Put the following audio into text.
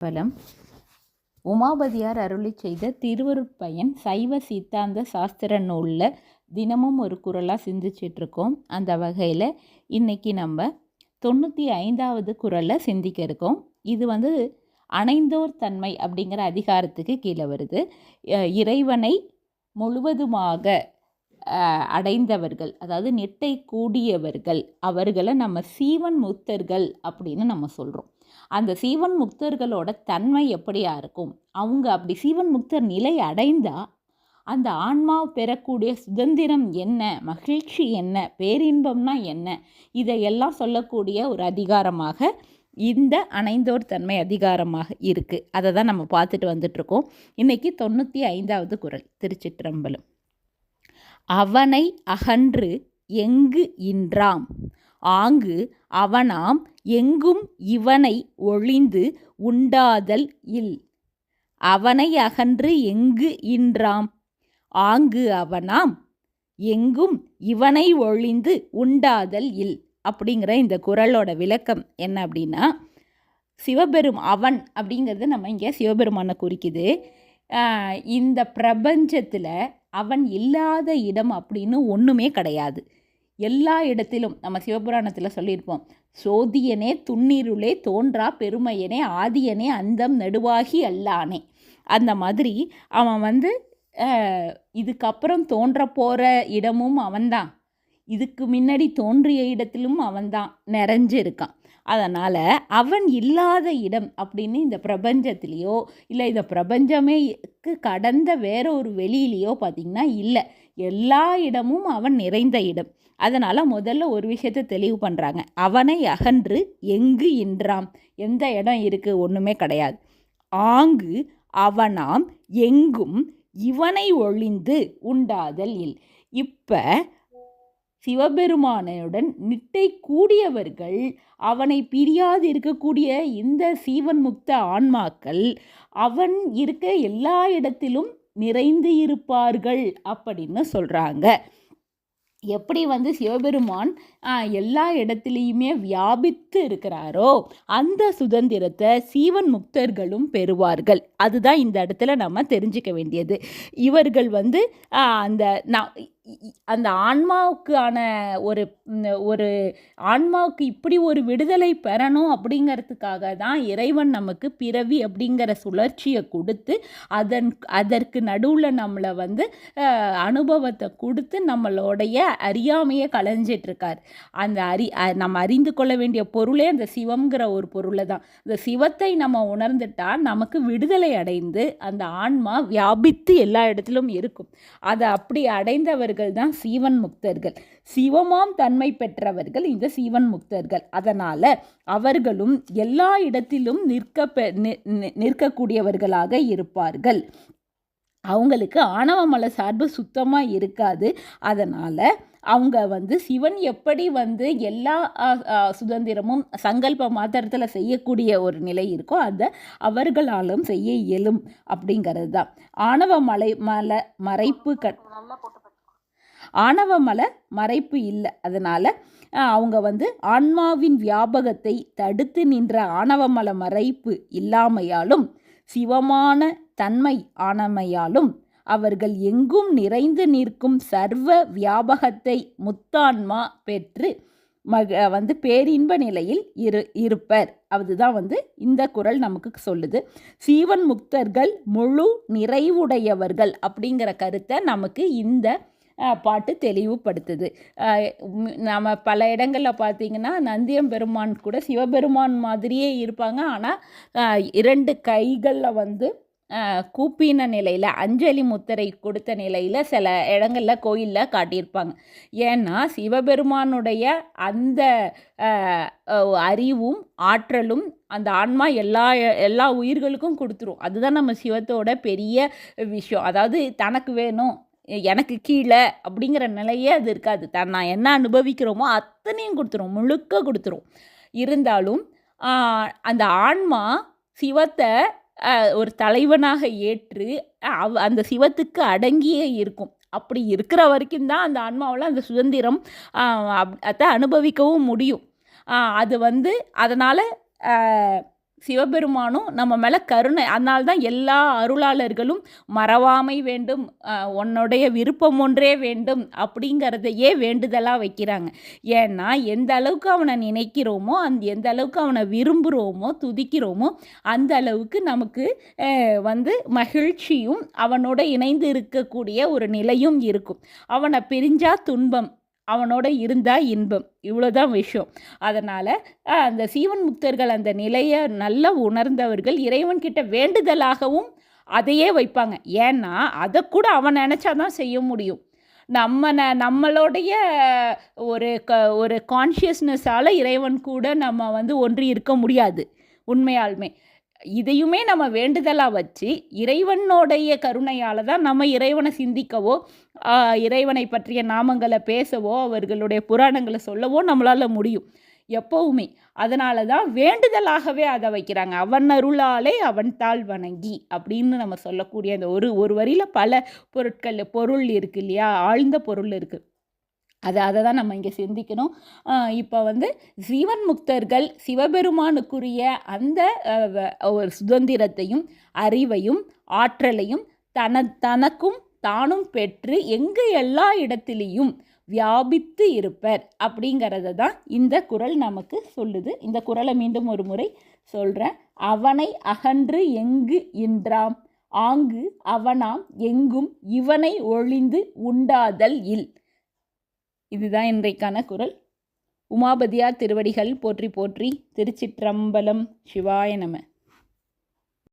பலம். உமாபதியார் அருளி செய்த திருவருட்பயன் சைவ சித்தாந்த சாஸ்திர நூலில் தினமும் ஒரு குரலாக சிந்திச்சிட்ருக்கோம். அந்த வகையில் இன்றைக்கி நம்ம தொண்ணூற்றி ஐந்தாவது குரலை சிந்திக்க இருக்கோம். இது வந்து அணைந்தோர் தன்மை அப்படிங்கிற அதிகாரத்துக்கு கீழே வருது. இறைவனை முழுவதுமாக அடைந்தவர்கள் அதாவது நெட்டை கூடியவர்கள் அவர்களை நம்ம சீவன் முக்தர்கள் அப்படின்னு நம்ம சொல்கிறோம் அந்த சீவன் முக்தர்களோட தன்மை எப்படியா இருக்கும்? அவங்க அப்படி சீவன் முக்தர் நிலை அடைந்தா அந்த ஆன்மா பெறக்கூடிய சுதந்திரம் என்ன? மகிழ்ச்சி என்ன? பேரின்பம்னா என்ன? இதையெல்லாம் சொல்லக்கூடிய ஒரு அதிகாரமாக இந்த அணைந்தோர் தன்மை அதிகாரமாக இருக்குது அதை தான் நம்ம பார்த்துட்டு வந்துட்ருக்கோம் இன்றைக்கி தொண்ணூற்றி ஐந்தாவது குரல் திருச்சிற்றம்பலம். அவனை அகன்று எங்கு இன்றாம்? ஆங்கு அவனாம் எங்கும் இவனை ஒழிந்து உண்டாதல் இல். அவனை அகன்று எங்கு இன்றாம்? ஆங்கு அவனாம் எங்கும் இவனை ஒழிந்து உண்டாதல் இல். அப்படிங்கிற இந்த குரலோட விளக்கம் என்ன அப்படின்னா சிவபெரும் அவன் அப்படிங்கிறது நம்ம இங்கே சிவபெருமானை குறிக்குது. இந்த பிரபஞ்சத்தில் அவன் இல்லாத இடம் அப்படின்னு ஒன்றுமே கிடையாது. எல்லா இடத்திலும் நம்ம சிவபுராணத்தில் சொல்லியிருப்போம் சோதியனே துண்ணீருளே தோன்றா பெருமையனே ஆதியனே அந்தம் நடுவாகி அல்லானே. அந்த மாதிரி அவன் வந்து இதுக்கப்புறம் தோன்ற போகிற இடமும் அவன்தான். இதுக்கு முன்னாடி தோன்றிய இடத்திலும் அவன்தான் நிறைஞ்சு இருக்கான் அதனால் அவன் இல்லாத இடம் அப்படின்னு இந்த பிரபஞ்சத்திலேயோ இல்லை இந்த பிரபஞ்சமேக்கு கடந்த வேற ஒரு வெளியிலையோ பார்த்திங்கன்னா இல்லை. எல்லா இடமும் அவன் நிறைந்த இடம். அதனால் முதல்ல ஒரு விஷயத்தை தெளிவு பண்ணுறாங்க அவனை அகன்று எங்கு இன்றாம்? எந்த இடம் இருக்குது ஒன்றுமே கிடையாது. ஆங்கு அவனாம் எங்கும் இவனை ஒழிந்து உண்டாதல் இல். இப்போ சிவபெருமானையுடன் நிட்டை கூடியவர்கள் அவனை பிரியாது இருக்கக்கூடிய இந்த சீவன் முக்த ஆன்மாக்கள் அவன் இருக்க எல்லா இடத்திலும் நிறைந்து இருப்பார்கள் அப்படின்னு சொல்கிறாங்க எப்படி வந்து சிவபெருமான் எல்லா இடத்துலையுமே வியாபித்து இருக்கிறாரோ அந்த சுதந்திரத்தை சீவன் முக்தர்களும் பெறுவார்கள். அதுதான் இந்த இடத்துல நம்ம தெரிஞ்சுக்க வேண்டியது. இவர்கள் வந்து அந்த நான் அந்த ஆன்மாவுக்கான ஒரு ஒரு ஆன்மாவுக்கு இப்படி ஒரு விடுதலை பெறணும் அப்படிங்கிறதுக்காக தான் இறைவன் நமக்கு பிறவி அப்படிங்கிற சுழற்சியை கொடுத்து அதன் அதற்கு நடுவில் நம்மளை வந்து அனுபவத்தை கொடுத்து நம்மளுடைய அறியாமையை களைஞ்சிட்ருக்கார். அந்த அறி நம்ம அறிந்து கொள்ள வேண்டிய பொருளே அந்த சிவம்ங்கிற ஒரு பொருளை தான். இந்த சிவத்தை நம்ம உணர்ந்துட்டா நமக்கு விடுதலை அடைந்து அந்த ஆன்மா வியாபித்து எல்லா இடத்திலும் இருக்கும். அதை அப்படி அடைந்தவர் அடைந்தவர்கள் தான் சீவன் முக்தர்கள். சிவமாம் தன்மை பெற்றவர்கள் இந்த சீவன் முக்தர்கள். அதனால் அவர்களும் எல்லா இடத்திலும் நிற்க பெ- நி- நி- நிற்கக்கூடியவர்களாக இருப்பார்கள். அவங்களுக்கு ஆணவ மலை சார்பு சுத்தமாக இருக்காது. அதனால் அவங்க வந்து சிவன் எப்படி வந்து எல்லா சுதந்திரமும் சங்கல்ப மாத்திரத்தில் செய்யக்கூடிய ஒரு நிலை இருக்கோ அதை அவர்களாலும் செய்ய இயலும் அப்படிங்கிறது தான் ஆணவ மலை மலை மறைப்பு கட் ஆணவ மறைப்பு இல்லை. அதனால் அவங்க வந்து ஆன்மாவின் வியாபகத்தை தடுத்து நின்ற ஆணவமல மறைப்பு இல்லாமையாலும் சிவமான தன்மை ஆனமையாலும் அவர்கள் எங்கும் நிறைந்து நிற்கும் சர்வ வியாபகத்தை முத்தான்மா பெற்று மக வந்து பேரின்ப நிலையில் இரு இருப்பர். அதுதான் வந்து இந்த குரல் நமக்கு சொல்லுது. சீவன் முக்தர்கள் முழு நிறைவுடையவர்கள் அப்படிங்கிற கருத்தை நமக்கு இந்த பாட்டு தெளிவுபடுத்துது. நம்ம பல இடங்களில் பார்த்தீங்கன்னா நந்தியம் பெருமான் கூட சிவபெருமான் மாதிரியே இருப்பாங்க. ஆனால் இரண்டு கைகளில் வந்து கூப்பின நிலையில் அஞ்சலி முத்திரை கொடுத்த நிலையில் சில இடங்களில் கோயிலில் காட்டியிருப்பாங்க. ஏன்னா சிவபெருமானுடைய அந்த அறிவும் ஆற்றலும் அந்த ஆன்மா எல்லா எல்லா உயிர்களுக்கும் கொடுத்துரும். அதுதான் நம்ம சிவத்தோட பெரிய விஷயம். அதாவது தனக்கு வேணும் எனக்கு கீழே அப்படிங்கிற நிலையே அது இருக்காது. தான் நான் என்ன அனுபவிக்கிறோமோ அத்தனையும் கொடுத்துரும் முழுக்க கொடுத்துரும். இருந்தாலும் அந்த ஆன்மா சிவத்தை ஒரு தலைவனாக ஏற்று அவ் அந்த சிவத்துக்கு அடங்கியே இருக்கும். அப்படி இருக்கிற வரைக்கும் தான் அந்த ஆன்மாவில் அந்த சுதந்திரம் அப்- அதை அனுபவிக்கவும் முடியும். அது வந்து அதனால் சிவபெருமானும் நம்ம மேலே கருணை. அதனால தான் எல்லா அருளாளர்களும் மறவாமை வேண்டும் உன்னுடைய விருப்பம் ஒன்றே வேண்டும் அப்படிங்கிறதையே வேண்டுதலாக வைக்கிறாங்க. ஏன்னா எந்த அளவுக்கு அவனை நினைக்கிறோமோ அந்த எந்த அளவுக்கு அவனை விரும்புகிறோமோ துதிக்கிறோமோ அந்த அளவுக்கு நமக்கு வந்து மகிழ்ச்சியும் அவனோட இணைந்து இருக்கக்கூடிய ஒரு நிலையும் இருக்கும். அவனை பிரிஞ்சா துன்பம். அவனோட இருந்தா இன்பம். இவ்வளோதான் விஷயம். அதனால் அந்த சீவன் முக்தர்கள் அந்த நிலையை நல்லா உணர்ந்தவர்கள் இறைவன்கிட்ட வேண்டுதலாகவும் அதையே வைப்பாங்க. ஏன்னா அதை கூட அவன் நினச்சாதான் செய்ய முடியும். நம்ம ந நம்மளுடைய ஒரு க ஒரு கான்ஷியஸ்னஸால் இறைவன் கூட நம்ம வந்து ஒன்றி இருக்க முடியாது. உண்மையாலுமே. இதையுமே நம்ம வேண்டுதலாக வச்சு இறைவனுடைய கருணையால் தான் நம்ம இறைவனை சிந்திக்கவோ இறைவனை பற்றிய நாமங்களை பேசவோ அவர்களுடைய புராணங்களை சொல்லவோ நம்மளால் முடியும். எப்போவுமே. அதனால தான் வேண்டுதலாகவே அதை வைக்கிறாங்க. அவன் அருளாலே அவன் தாள் வணங்கி அப்படின்னு நம்ம சொல்லக்கூடிய அந்த ஒரு ஒரு வரியில் பல பொருட்கள் பொருள் இருக்கு இல்லையா? ஆழ்ந்த பொருள் இருக்குது அதை அதை தான் நம்ம இங்கே சிந்திக்கணும். இப்போ வந்து ஜீவன் முக்தர்கள் சிவபெருமானுக்குரிய அந்த வ- ஒரு சுதந்திரத்தையும் அறிவையும் ஆற்றலையும் தன தனக்கும் தானும் பெற்று எங்கு எல்லா இடத்திலையும் வியாபித்து இருப்பர் அப்படிங்கிறத தான் இந்த குறள் நமக்கு சொல்லுது. இந்த குறளை மீண்டும் ஒரு முறை சொல்கிறேன் அவனை அகன்று எங்கு என்றாம் ஆங்கு அவனாம் எங்கும் இவனை ஒழிந்து உண்டாதல் இல். இதுதான் இன்றைக்கான குரல். உமாபதியார் திருவடிகள் போற்றி போற்றி திருச்சிற்றம்பலம் சிவாய நம.